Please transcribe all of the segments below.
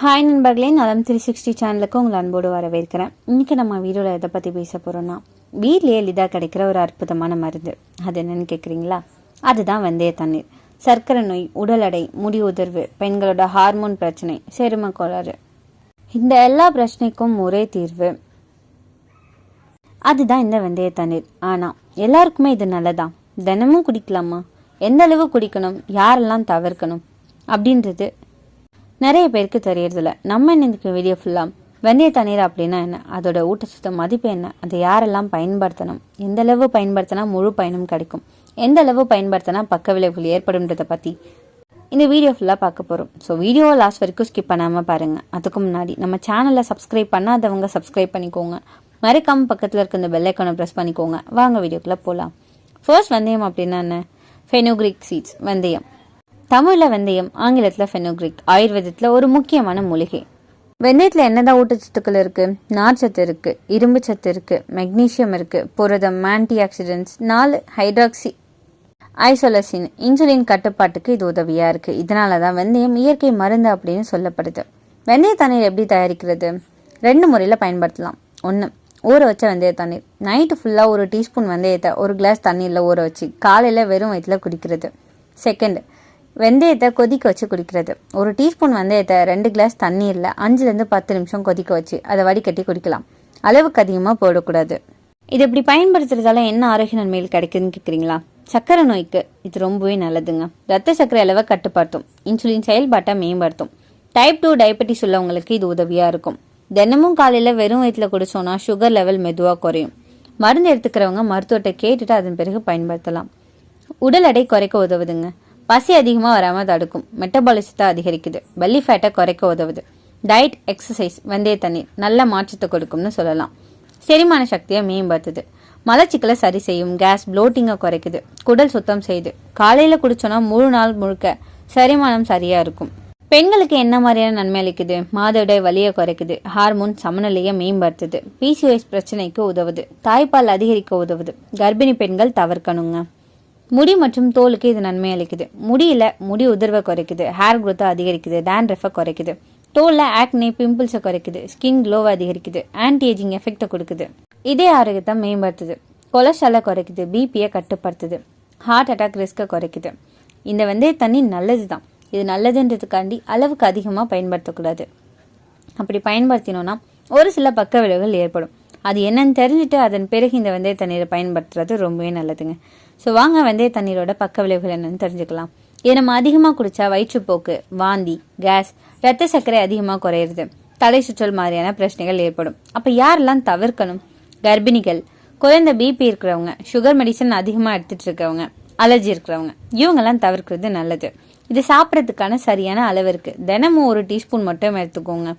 Hi நண்பர்களே. நலம் three sixty சேனலுக்கு உங்களை அன்போடு வரவேற்கிறேன். இன்றைக்கி நம்ம வீடியோவில் எதை பற்றி பேச போகிறோன்னா வீட்லேயே எளிதாக கிடைக்கிற ஒரு அற்புதமான மருந்து. அது என்னன்னு கேட்குறீங்களா அதுதான் வெந்தய தண்ணீர். சர்க்கரை நோய் உடல் எடை முடி உதிர்வு பெண்களோட ஹார்மோன் பிரச்சனை செரும கோளாறு. இந்த எல்லா பிரச்சனைக்கும் ஒரே தீர்வு அதுதான் இந்த வெந்தய தண்ணீர். ஆனால் எல்லாருக்குமே இது நல்லதா? தினமும் குடிக்கலாமா? எந்த அளவு குடிக்கணும்? யாரெல்லாம் தவிர்க்கணும்? அப்படின்றது நிறைய பேருக்கு தெரியறதில்ல. நம்ம இன்னைக்கு வீடியோ ஃபுல்லாக வெந்தய தண்ணீர் அப்படின்னா என்ன? அதோட ஊட்டச்சத்து மதிப்பு என்ன? அதை யாரெல்லாம் பயன்படுத்தணும்? எந்த அளவு பயன்படுத்தினா முழு பயனும் கிடைக்கும். எந்த அளவு பயன்படுத்தினா பக்க விளைவுகள் ஏற்படும்ன்றதை பற்றி இந்த வீடியோ ஃபுல்லாக பார்க்க போகிறோம் ஸோ வீடியோவை லாஸ்ட் வரைக்கும் ஸ்கிப் பண்ணாமல் பாருங்கள் அதுக்கு முன்னாடி நம்ம சேனலை சப்ஸ்கிரைப் பண்ணாதவங்க சப்ஸ்கிரைப் பண்ணிக்கோங்க. மறக்காமல் பக்கத்தில் இருக்க இந்த பெல் ப்ரெஸ் பண்ணிக்கோங்க. வாங்க வீடியோக்குள்ளே போகலாம் ஃபர்ஸ்ட் வெந்தயம் அப்படின்னா என்ன? ஃபெனோக்ரிக் சீட்ஸ் வெந்தயம். தமிழில் வெந்தயம் ஆங்கிலத்தில் ஃபெனோக்ரிக் ஆயுர்வேதத்தில் ஒரு முக்கியமான மூலிகை. வெந்தயத்தில் என்னதான் ஊட்டச்சத்துக்கள் இருக்குது நார்ச்சத்து இருக்குது இரும்பு சத்து இருக்குது மெக்னீஷியம் இருக்குது புரதம் ஆன்டி ஆக்சிடென்ட்ஸ் நாலு ஹைட்ராக்சி ஐசோலசின் இன்சுலின் கட்டுப்பாட்டுக்கு இது உதவியாக இருக்குது இதனால தான் வெந்தயம் இயற்கை மருந்து அப்படின்னு சொல்லப்படுது. வெந்தய தண்ணீர் எப்படி தயாரிக்கிறது? ரெண்டு முறையில் பயன்படுத்தலாம். ஒன்று ஊற வச்ச வெந்தய தண்ணீர். நைட்டு ஃபுல்லாக ஒரு டீஸ்பூன் வெந்தயத்தை ஒரு கிளாஸ் தண்ணீரில் ஊற வச்சு காலையில் வெறும் வயிற்றில் குடிக்கிறது. செகண்ட் வெந்தயத்தை கொதிக்க வச்சு குடிக்கிறது. ஒரு டீஸ்பூன் வெந்தயத்தை ரெண்டு கிளாஸ் தண்ணீரில் அஞ்சுலேருந்து பத்து நிமிஷம் கொதிக்க வச்சு அதை வடிகட்டி குடிக்கலாம். அளவுக்கு அதிகமாக போடக்கூடாது. இது இப்படி பயன்படுத்துறதால என்ன ஆரோக்கிய நன்மைகள் கிடைக்குதுன்னு கேட்குறீங்களா சக்கரை நோய்க்கு இது ரொம்பவே நல்லதுங்க. ரத்த சக்கரை அளவை கட்டுப்படுத்தும். இன்சுலின் செயல்பாட்டை மேம்படுத்தும். டைப் டூ டயபெட்டிஸ் உள்ளவங்களுக்கு இது உதவியாக இருக்கும். தினமும் காலையில் வெறும் வயிற்றில் குடிச்சோன்னா சுகர் லெவல் மெதுவாக குறையும். மருந்து எடுத்துக்கிறவங்க மருத்துவத்தை கேட்டுட்டு அதன் பிறகு பயன்படுத்தலாம். உடல் எடை குறைக்க உதவுதுங்க. பசி அதிகமாக வராமல் தடுக்கும். மெட்டபாலிசத்தை அதிகரிக்குது. பெல்லி ஃபேட்டை குறைக்க உதவுது. டயட் எக்ஸசைஸ் வெந்தய தண்ணீர் நல்ல மாற்றத்தை கொடுக்கும்னு சொல்லலாம். செரிமான சக்தியை மேம்படுத்துது. மலச்சிக்கலை சரி செய்யும். கேஸ் ப்ளோட்டிங்கை குறைக்குது. குடல் சுத்தம் செய்யுது. காலையில் குடிச்சோன்னா முழு நாள் முழுக்க செரிமானம் சரியாக இருக்கும். பெண்களுக்கு என்ன மாதிரியான நன்மை அளிக்குது? மாதவிடாய் வலியை குறைக்குது. ஹார்மோன் சமநிலையை மேம்படுத்துது. பிசிஓஎஸ் பிரச்சனைக்கு உதவுது. தாய்ப்பால் அதிகரிக்க உதவுது. கர்ப்பிணி பெண்கள் தவிர்க்கணுங்க. முடி மற்றும் தோலுக்கு இது நன்மை அளிக்குது. முடியில முடி உதிர்வை குறைக்குது. ஹேர் குரோத்தை அதிகரிக்குது. டேண்ட்ரஃபை குறைக்குது. தோலில் ஆக்னே பிம்பிள்ஸை குறைக்குது. ஸ்கின் க்ளோவை அதிகரிக்குது. ஆன்டி ஏஜிங் எஃபெக்டை கொடுக்குது. இதே ஆரோக்கியத்தை மேம்படுத்துது. கொலஸ்ட்ராலை குறைக்குது. பிபியை கட்டுப்படுத்துது. ஹார்ட் அட்டாக் ரிஸ்க்கை குறைக்குது. இந்த வெந்தய தண்ணி நல்லது தான் இது நல்லதுன்றதுக்காண்டி அளவுக்கு அதிகமாக பயன்படுத்தக்கூடாது. அப்படி பயன்படுத்தினோன்னா ஒரு சில பக்க விளைவுகள் ஏற்படும். அது என்னன்னு தெரிஞ்சுட்டு அதன் பிறகு இந்த வெந்தய தண்ணீரை பயன்படுத்துறது ரொம்பவே நல்லதுங்க. ஸோ வாங்க வெந்தய தண்ணீரோட பக்க விளைவுகள் என்னன்னு தெரிஞ்சுக்கலாம். இதை நம்ம அதிகமாக குடித்தா வயிற்றுப்போக்கு வாந்தி கேஸ் ரத்த சர்க்கரை அதிகமாக குறையிறது. தலை சுற்றல் மாதிரியான பிரச்சனைகள் ஏற்படும். அப்போ யாரெல்லாம் தவிர்க்கணும்? கர்ப்பிணிகள் குறைந்த பிபி இருக்கிறவங்க சுகர் மெடிசன் அதிகமாக எடுத்துட்டு இருக்கவங்க அலர்ஜி இருக்கிறவங்க இவங்கெல்லாம் தவிர்க்கிறது நல்லது. இது சாப்பிட்றதுக்கான சரியான அளவு இருக்குது தினமும் ஒரு டீஸ்பூன் மட்டும் எடுத்துக்கோங்க.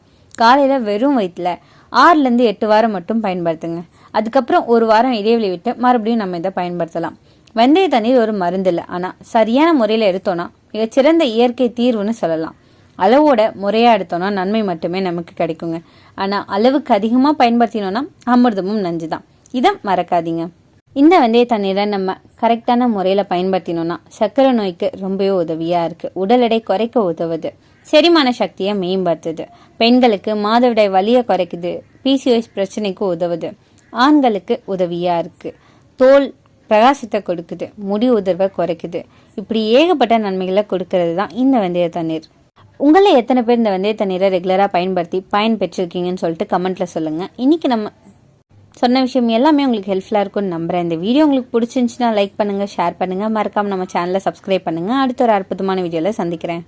காலையில் வெறும் வயிற்றில் ஆறுலேருந்து எட்டு வாரம் மட்டும் பயன்படுத்துங்க. அதுக்கப்புறம் ஒரு வாரம் இடைவெளி விட்டு மறுபடியும் நம்ம இதை பயன்படுத்தலாம். வெந்தய தண்ணீர் ஒரு மருந்து இல்லை ஆனால் சரியான முறையில் எடுத்தோன்னா மிகச்சிறந்த இயற்கை தீர்வுன்னு சொல்லலாம். அளவோட முறையாக எடுத்தோன்னா நன்மை மட்டுமே நமக்கு கிடைக்குங்க. ஆனால் அளவுக்கு அதிகமாக பயன்படுத்தினோன்னா அமிர்தமும் நஞ்சு தான் இதை மறக்காதீங்க. இந்த வெந்தய தண்ணீரை நம்ம கரெக்டான முறையில் பயன்படுத்தினோன்னா சர்க்கரை நோய்க்கு ரொம்பவே உதவியாக இருக்குது உடல் எடை குறைக்க உதவுது. செரிமான சக்தியை மேம்படுத்துது. பெண்களுக்கு மாதவிடாய் வலியை குறைக்குது. பிசிஓஎஸ் பிரச்சனைக்கு உதவுது. ஆண்களுக்கு உதவியாக இருக்குது தோல் பிரகாசத்தை கொடுக்குது முடி உதிர்வை குறைக்குது. இப்படி ஏகப்பட்ட நன்மைகளை கொடுக்கறது தான் இந்த வெந்தய தண்ணீர். உங்களில் எத்தனை பேர் இந்த வெந்தய தண்ணீரை ரெகுலராக பயன்படுத்தி பயன் பெற்றிருக்கீங்கன்னு சொல்லிட்டு கமெண்ட்டில் சொல்லுங்கள் இன்றைக்கி நம்ம சொன்ன விஷயம் எல்லாமே உங்களுக்கு ஹெல்ப்ஃபுல்லாக இருக்கும்னு நம்புகிறேன் இந்த வீடியோ உங்களுக்கு பிடிச்சிருந்துச்சுன்னா லைக் பண்ணுங்கள் ஷேர் பண்ணுங்கள் மறக்காமல் நம்ம சேனலை சப்ஸ்கிரைப் பண்ணுங்கள் அடுத்த ஒரு அற்புதமான வீடியோவில் சந்திக்கிறேன்.